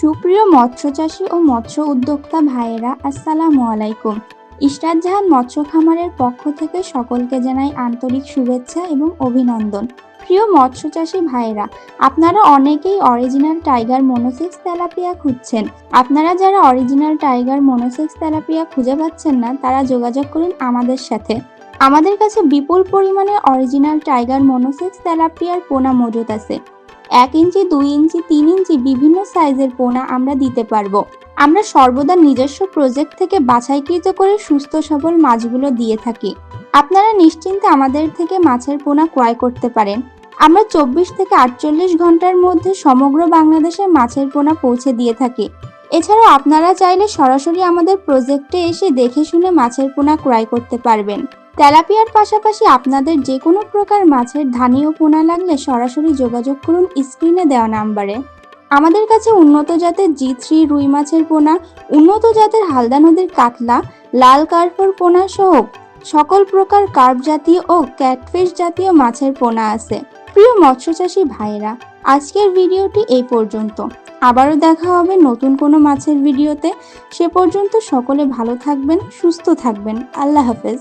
সুপ্রিয় মৎস্য চাষী ও মৎস্য উদ্যোক্তা ভাইয়েরা, আসসালামু আলাইকুম। ইশরাত জাহান মৎস্য খামারের পক্ষ থেকে সকলকে জানাই আন্তরিক শুভেচ্ছা এবং অভিনন্দন। প্রিয় মৎস্য চাষী ভাইয়েরা, আপনারা অনেকেই অরিজিনাল টাইগার মনোসেক্স তেলাপিয়া খুঁজছেন। আপনারা যারা অরিজিনাল টাইগার মনোসেক্স তেলাপিয়া খুঁজে পাচ্ছেন না, তারা যোগাযোগ করুন আমাদের সাথে। আমাদের কাছে বিপুল পরিমাণে অরিজিনাল টাইগার মনোসেক্স তেলাপিয়ার পোনা মজুদ আছে। এক ইঞ্চি, দুই ইঞ্চি, তিন ইঞ্চি বিভিন্ন সাইজের পোনা আমরা দিতে পারব। আমরা সর্বদা নিজস্ব প্রজেক্ট থেকে বাছাইকৃত করে সুস্থ সবল মাছগুলো দিয়ে থাকি। আপনারা নিশ্চিন্তে আমাদের থেকে মাছের পোনা ক্রয় করতে পারেন। আমরা চব্বিশ থেকে আটচল্লিশ ঘণ্টার মধ্যে সমগ্র বাংলাদেশে মাছের পোনা পৌঁছে দিয়ে থাকি। এছাড়াও আপনারা চাইলে সরাসরি আমাদের প্রজেক্টে এসে দেখে শুনে মাছের পোনা ক্রয় করতে পারবেন। তেলাপিয়ার পাশাপাশি আপনাদের যে কোনো প্রকার মাছের ধানীয় পোনা লাগলে সরাসরি যোগাযোগ করুন স্ক্রিনে দেওয়া নাম্বারে। আমাদের কাছে উন্নত জাতের জি থ্রি রুই মাছের পোনা, উন্নত জাতের হালদা নদীর কাতলা, লাল কার্পর পোনা সহ সকল প্রকার কার্প জাতীয় ও ক্যাটফিশ জাতীয় মাছের পোনা আছে। প্রিয় মৎস্যচাষী ভাইয়েরা, আজকের ভিডিওটি এই পর্যন্ত। আবারও দেখা হবে নতুন কোনো মাছের ভিডিওতে। সে পর্যন্ত সকলে ভালো থাকবেন, সুস্থ থাকবেন। আল্লাহ হাফেজ।